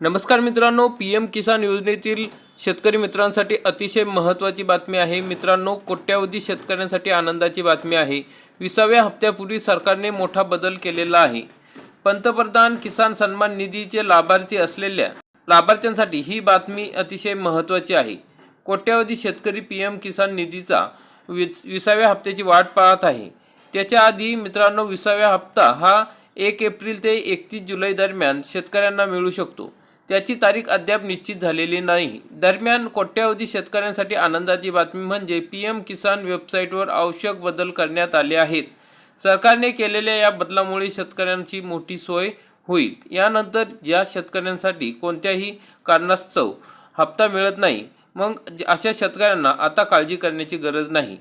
नमस्कार मित्रांनो P M किसान योजनेतील शेतकरी मित्रांसाठी अतिशय महत्त्वाची बातमी आहे. मित्रांनो कोट्यावधी शेतकऱ्यांसाठी आनंदाची बातमी आहे. विसाव्या हप्त्यापूर्वी सरकारने मोठा बदल केलेला आहे. पंतप्रधान किसान सन्मान निधीचे लाभार्थी असलेल्या लाभार्थ्यांसाठी ही बातमी अतिशय महत्त्वाची आहे. कोट्यावधी शेतकरी पी एम किसान निधीचा विस विसाव्या हप्त्याची वाट पाहत आहे. त्याच्या आधी मित्रांनो विसाव्या हप्ता हा एक एप्रिल ते एकतीस जुलै दरम्यान शेतकऱ्यांना मिळू शकतो. त्याची तारीख अद्याप निश्चित झालेली नाही. दरम्यान कोट्यावधी शेतकऱ्यांसाठी आनंदाची बातमी म्हणजे पी एम किसान वेबसाईटवर आवश्यक बदल करण्यात आले आहेत. सरकारने केलेल्या या बदलामुळे शेतकऱ्यांची मोठी सोय होईल. यानंतर ज्या शेतकऱ्यांसाठी कोणत्याही कारणास्तव हप्ता मिळत नाही मग ज- अशा शेतकऱ्यांना आता काळजी करण्याची गरज नाही.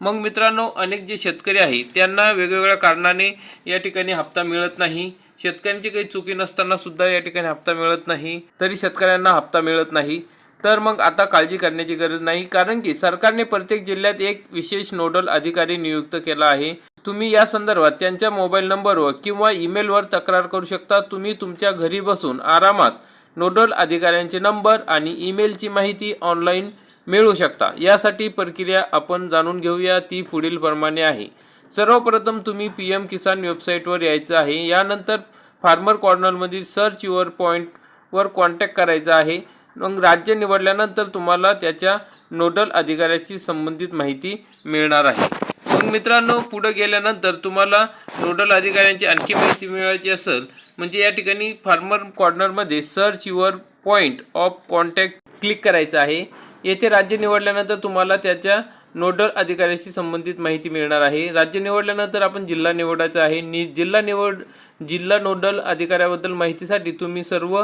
मग मित्रांनो अनेक जे शेतकरी आहेत त्यांना वेगवेगळ्या कारणाने या ठिकाणी हप्ता मिळत नाही. शेतकऱ्यांची काही चुकी नसताना सुद्धा या ठिकाणी हप्ता मिळत नाही तरी शेतकऱ्यांना हप्ता मिळत नाही. तर मग आता काळजी करण्याची गरज नाही कारण की सरकारने प्रत्येक जिल्ह्यात एक विशेष नोडल अधिकारी नियुक्त केला आहे. तुम्ही या संदर्भात त्यांच्या मोबाईल नंबरवर किंवा ईमेलवर तक्रार करू शकता. तुम्ही तुमच्या घरी बसून आरामात नोडल अधिकाऱ्यांचे नंबर आणि ईमेलची माहिती ऑनलाईन मिळवू शकता. यासाठी प्रक्रिया आपण जाणून घेऊया ती पुढीलप्रमाणे आहे. सर्वप्रथम तुम्ही पी एम किसान वेबसाईटवर यायचं आहे. यानंतर फार्मर कॉर्नरमधील सर्च युअर पॉईंटवर कॉन्टॅक्ट करायचा आहे. मग राज्य निवडल्यानंतर तुम्हाला त्याच्या नोडल अधिकाऱ्याची संबंधित माहिती मिळणार आहे. मग मित्रांनो पुढं गेल्यानंतर तुम्हाला नोडल अधिकाऱ्यांची आणखी माहिती मिळवायची असेल म्हणजे या ठिकाणी farmer कॉर्नरमध्ये search your point of contact click करायचं आहे. येथे राज्य निवडल्यानंतर तुम्हाला त्याच्या नोडल अधिकाऱ्याशी संबंधित माहिती मिळणार आहे. राज्य निवडल्यानंतर आपण जिल्हा निवडायचा आहे. नि जिल्हा निवड जिल्हा नोडल अधिकाऱ्याबद्दल माहितीसाठी तुम्ही सर्व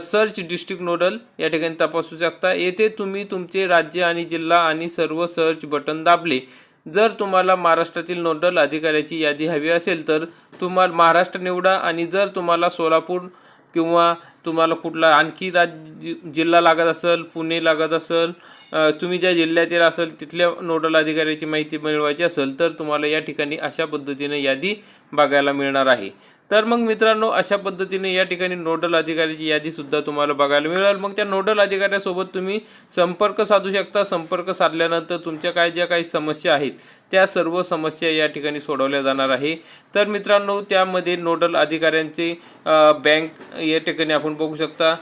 सर्च डिस्ट्रिक्ट नोडल या ठिकाणी तपासू शकता. येथे तुम्ही तुमचे राज्य आणि जिल्हा आणि सर्व सर्च बटन दाबले. जर तुम्हाला महाराष्ट्रातील नोडल अधिकाऱ्याची यादी हवी असेल तर तुम्हाला महाराष्ट्र निवडा आणि जर तुम्हाला सोलापूर किंवा तुम्हाला कुठला आणखी राज्य जिल्हा लागत असेल पुणे लागत असेल तुम्ही ज्या जिल्ह्यातील असेल तिथल्या नोडल अधिकाऱ्याची माहिती मिळवायची असेल तर तुम्हाला या ठिकाणी अशा पद्धतीने यादी बघायला मिळणार आहे. तर मग मित्रांनो अशा पद्धतीने या ठिकाणी नोडल अधिकाऱ्याची यादीसुद्धा तुम्हाला बघायला मिळेल. मग त्या नोडल अधिकाऱ्यासोबत तुम्ही संपर्क साधू शकता. संपर्क साधल्यानंतर तुमच्या काय ज्या काही समस्या आहेत त्या सर्व समस्या या ठिकाणी सोडवल्या जाणार आहे. तर मित्रांनो त्यामध्ये नोडल अधिकाऱ्यांचे बँक या ठिकाणी आपण बघू शकता.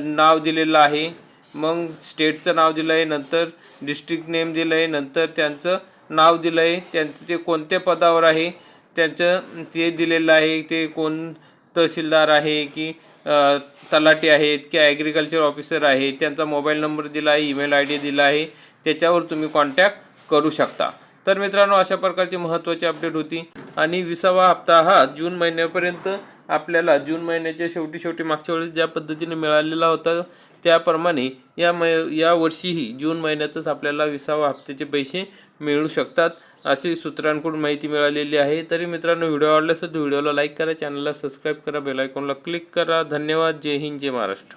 नाव दिलेलं आहे. मग स्टेटचं नाव दिलं आहे नंतर डिस्ट्रिक्ट नेम दिलं आहे नंतर त्यांचं नाव दिलं आहे त्यांचं ते कोणत्या पदावर आहे त्यांचं ते दिलेलं आहे ते कोण तहसीलदार आहे की तलाटी तलाठी आहेत की ॲग्रिकल्चर ऑफिसर आहे त्यांचा मोबाईल नंबर दिला आहे ईमेल आय डी दिला आहे त्याच्यावर तुम्ही कॉन्टॅक्ट करू शकता. तर मित्रांनो अशा प्रकारची महत्त्वाची अपडेट होती. आणि विसावा हप्ता हा जून महिन्यापर्यंत आपल्याला जून महिन्याच्या शेवटी शेवटी मागच्या वेळेस ज्या पद्धतीने मिळालेला होता त्याप्रमाणे या मै या वर्षीही जून महिन्यातच आपल्याला विसावा हप्त्याचे पैसे मिळू शकतात अशी सूत्रांकडून माहिती मिळालेली आहे. तरी मित्रांनो व्हिडिओ आवडला असेल तर व्हिडिओला लाईक करा चॅनलला सबस्क्राईब करा बेलायकॉनला क्लिक करा. धन्यवाद. जय हिंद जय महाराष्ट्र.